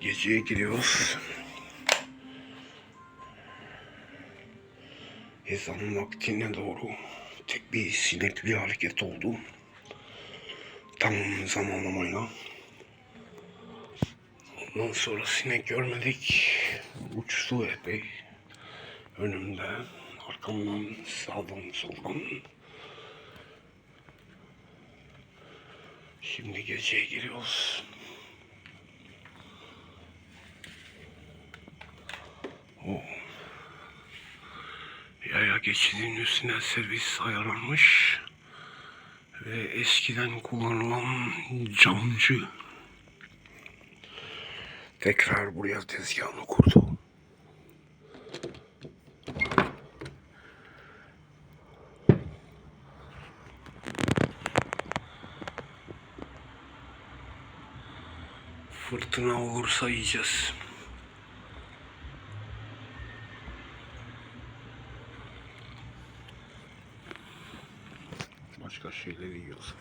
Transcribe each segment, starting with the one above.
Geceye giriyoruz. Ezan vaktine doğru tek bir sinek bir hareket oldu. Tam zamanlamayla. Ondan sonra sinek görmedik. Uçtu epey. Önümde, arkamdan, sağdan, soldan. Şimdi geceye giriyoruz. O yaya geçidinin üstüne servis ayarlanmış ve eskiden kullanılan camcı tekrar buraya tezgahını kurdu. Fırtına olursa yiyeceğiz. Başka şeyleri yiyoruz.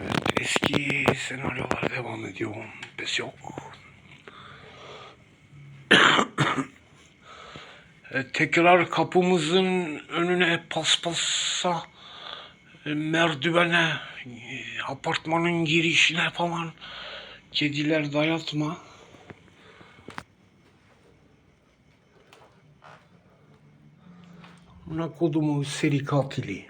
Evet, eski senaryolar devam ediyor. Pes yok. Tekrar kapımızın önüne paspasa, e, merdivene, e, apartmanın girişine falan kediler dayatma. Buna kodumu seri katili.